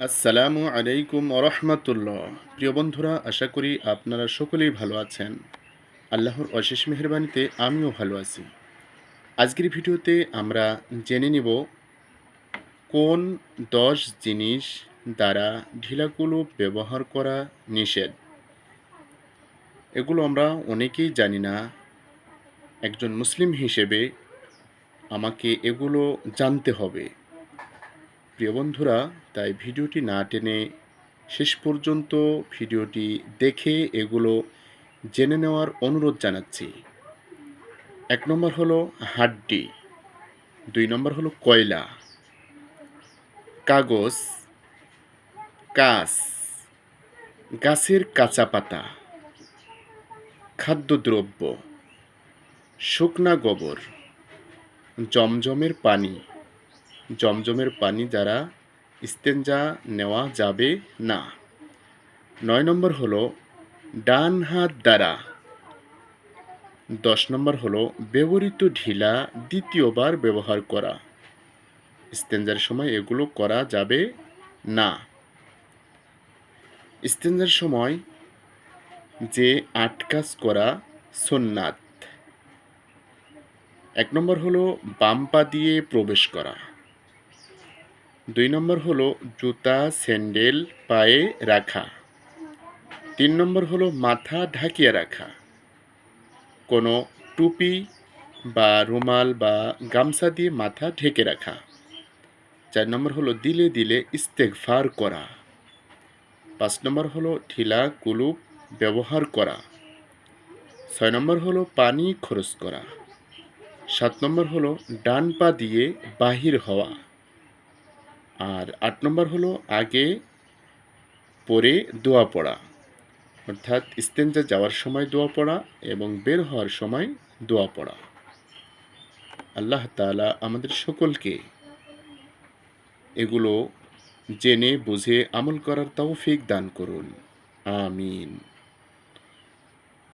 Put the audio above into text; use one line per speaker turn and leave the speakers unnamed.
আসসালামু আলাইকুম রহমতুল্লাহ। প্রিয় বন্ধুরা, আশা করি আপনারা সকলেই ভালো আছেন। আল্লাহর অশেষ মেহরবানিতে আমিও ভালো আছি। আজকের ভিডিওতে আমরা জেনে নিব কোন দশ জিনিস দ্বারা ঢিলাগুলো ব্যবহার করা নিষেধ। এগুলো আমরা অনেকেই জানি না। একজন মুসলিম হিসেবে আমাকে এগুলো জানতে হবে। প্রিয় বন্ধুরা, তাই ভিডিওটি না টেনে শেষ পর্যন্ত ভিডিওটি দেখে এগুলো জেনে নেওয়ার অনুরোধ জানাচ্ছি। এক নম্বর হলো হাড্ডি, দুই নম্বর হলো কয়লা, কাগজ কাস গাছের কাঁচা পাতা, খাদ্যদ্রব্য, শুকনা গোবর, জমজমের পানি জমজমের পানি দ্বারা ইস্তেঞ্জা নেওয়া যাবে না। নয় নম্বর হলো, ডান হাত দ্বারা। দশ নম্বর হলো, ব্যবহৃত ঢিলা দ্বিতীয়বার ব্যবহার করা। ইস্তেঞ্জার সময় এগুলো করা যাবে না। ইস্তেঞ্জার সময় যে আট কাজ করা সোননাথ। এক নম্বর হলো, বাম পা দিয়ে প্রবেশ করা। দুই নম্বর হলো জুতা, স্যান্ডেল, পায়ে রাখা। তিন নম্বর হলো মাথা ঢাকিয়ে রাখা। কোনো টুপি বা রুমাল বা গামছা দিয়ে মাথা ঢেকে রাখা। চার নম্বর হলো দিলে দিলে ইস্তেকফার করা। পাঁচ নম্বর হলো ঢিলা কুলুপ ব্যবহার করা। ছয় নম্বর হলো পানি খরচ করা। সাত নম্বর হলো ডান পা দিয়ে বাহির হওয়া। আর আট নম্বর হলো আগে পরে দোয়া পড়া। অর্থাৎ ইস্তেঞ্জা যাওয়ার সময় দোয়া পড়া এবং বের হওয়ার সময় দোয়া পড়া। আল্লাহ তালা আমাদের সকলকে এগুলো জেনে, বুঝে আমল করার তৌফিক দান করুন। আমিন।